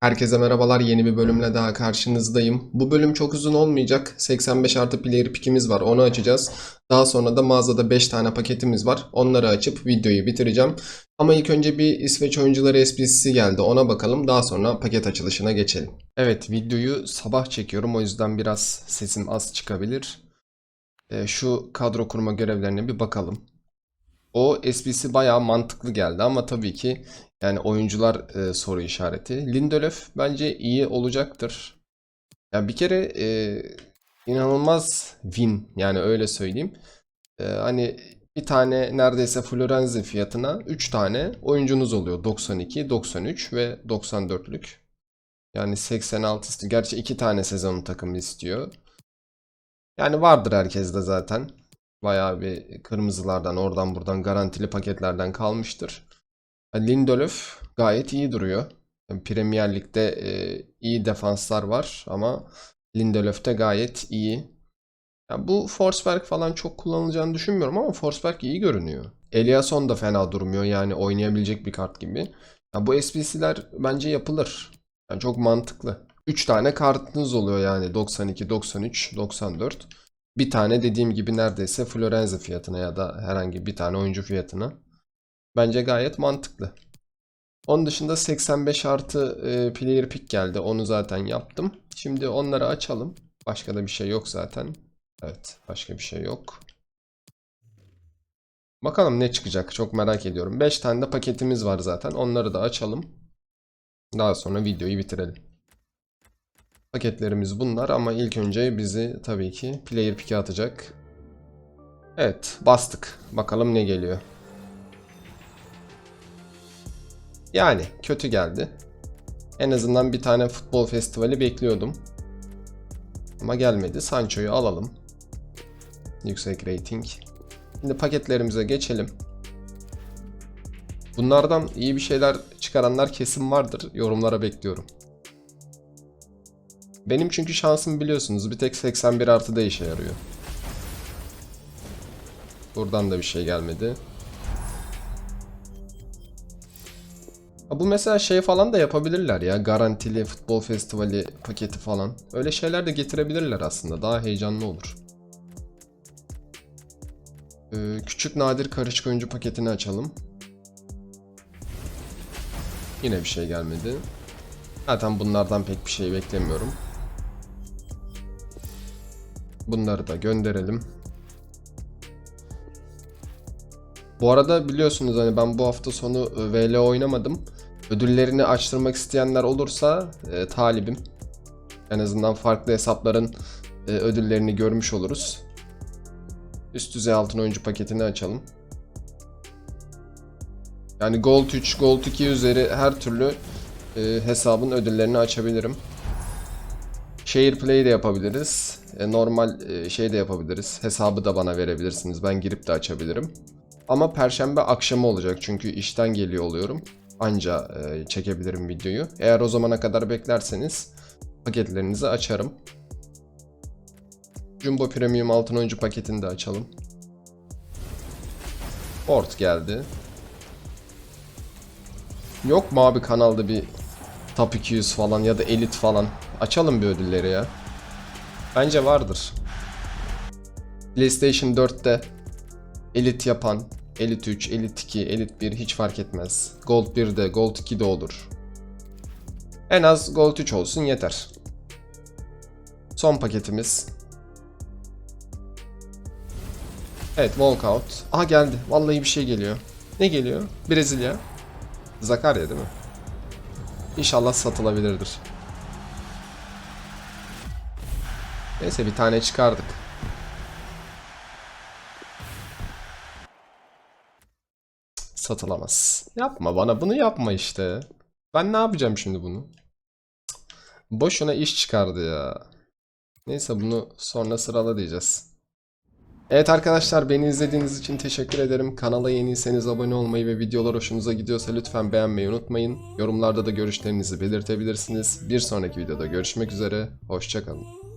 Herkese merhabalar. Yeni bir bölümle daha karşınızdayım. Bu bölüm çok uzun olmayacak. 85 artı player pick'imiz var. Onu açacağız. Daha sonra da mağazada 5 tane paketimiz var. Onları açıp videoyu bitireceğim. Ama ilk önce bir İsveç oyuncuları SPC'si geldi. Ona bakalım. Daha sonra paket açılışına geçelim. Evet videoyu sabah çekiyorum. O yüzden biraz sesim az çıkabilir. Ee, şu kadro kurma görevlerine bir bakalım. O SPC bayağı mantıklı geldi ama tabii ki yani oyuncular e, soru işareti. Lindelöf bence iyi olacaktır. Ya bir kere e, inanılmaz win yani öyle söyleyeyim. E, hani bir tane neredeyse Florenzi fiyatına 3 tane oyuncunuz oluyor. 92, 93 ve 94'lük. Yani 86 istiyor. Gerçi 2 tane sezonun takımı istiyor. Yani vardır herkeste zaten. Bayağı bir kırmızılardan oradan buradan garantili paketlerden kalmıştır. Lindelöf gayet iyi duruyor. Premier Lig'de e, iyi defanslar var ama Lindelöf de gayet iyi. Ya bu Forsberg falan çok kullanılacağını düşünmüyorum ama Forsberg iyi görünüyor. Eliasson da fena durmuyor yani oynayabilecek bir kart gibi. Ya bu SPC'ler bence yapılır. Yani çok mantıklı. 3 tane kartınız oluyor yani 92, 93, 94. Bir tane dediğim gibi neredeyse Florenzi fiyatına ya da herhangi bir tane oyuncu fiyatına. Bence gayet mantıklı. Onun dışında 85 artı e, player pick geldi. Onu zaten yaptım. Şimdi onları açalım. Başka da bir şey yok zaten. Evet, başka bir şey yok. Bakalım ne çıkacak. Çok merak ediyorum. 5 tane de paketimiz var zaten. Onları da açalım. Daha sonra videoyu bitirelim. Paketlerimiz bunlar ama ilk önce bizi tabii ki player pick'e atacak. Evet, bastık. Bakalım ne geliyor. Yani kötü geldi. En azından bir tane futbol festivali bekliyordum. Ama gelmedi. Sancho'yu alalım. Yüksek rating. Şimdi paketlerimize geçelim. Bunlardan iyi bir şeyler çıkaranlar kesin vardır. Yorumlara bekliyorum. Benim çünkü şansım biliyorsunuz bir tek 81 artıda işe yarıyor. Buradan da bir şey gelmedi. Bu mesela şey falan da yapabilirler ya. Garantili futbol festivali paketi falan. Öyle şeyler de getirebilirler aslında. Daha heyecanlı olur. Ee, küçük nadir karışık oyuncu paketini açalım. Yine bir şey gelmedi. Zaten bunlardan pek bir şey beklemiyorum. Bunları da gönderelim. Bu arada biliyorsunuz hani ben bu hafta sonu e, VL oynamadım. Ödüllerini açtırmak isteyenler olursa e, talibim. En azından farklı hesapların e, ödüllerini görmüş oluruz. Üst düzey altın oyuncu paketini açalım. Yani Gold 3, Gold 2 üzeri her türlü e, hesabın ödüllerini açabilirim. Share play de yapabiliriz. E, normal e, şey de yapabiliriz. Hesabı da bana verebilirsiniz. Ben girip de açabilirim. Ama perşembe akşamı olacak çünkü işten geliyor oluyorum. Anca e, çekebilirim videoyu. Eğer o zamana kadar beklerseniz paketlerinizi açarım. Jumbo Premium altın oyuncu paketini de açalım. Port geldi. Yok mu abi kanalda bir Top 200 falan ya da Elite falan? Açalım bir ödülleri ya. Bence vardır. PlayStation 4'te Elite yapan, Elite 3, Elite 2, Elite 1 hiç fark etmez. Gold 1'de, Gold 2'de olur. En az Gold 3 olsun yeter. Son paketimiz. Evet, Walkout. Aha geldi. Vallahi bir şey geliyor. Ne geliyor? Brezilya. Zakarya değil mi? İnşallah satılabilirdir. Neyse bir tane çıkardık. Satılamaz. Yapma bana bunu yapma işte. Ben ne yapacağım şimdi bunu? Boşuna iş çıkardı ya. Neyse bunu sonra sırala diyeceğiz. Evet arkadaşlar beni izlediğiniz için teşekkür ederim. Kanala yeniyseniz abone olmayı ve videolar hoşunuza gidiyorsa lütfen beğenmeyi unutmayın. Yorumlarda da görüşlerinizi belirtebilirsiniz. Bir sonraki videoda görüşmek üzere. Hoşçakalın.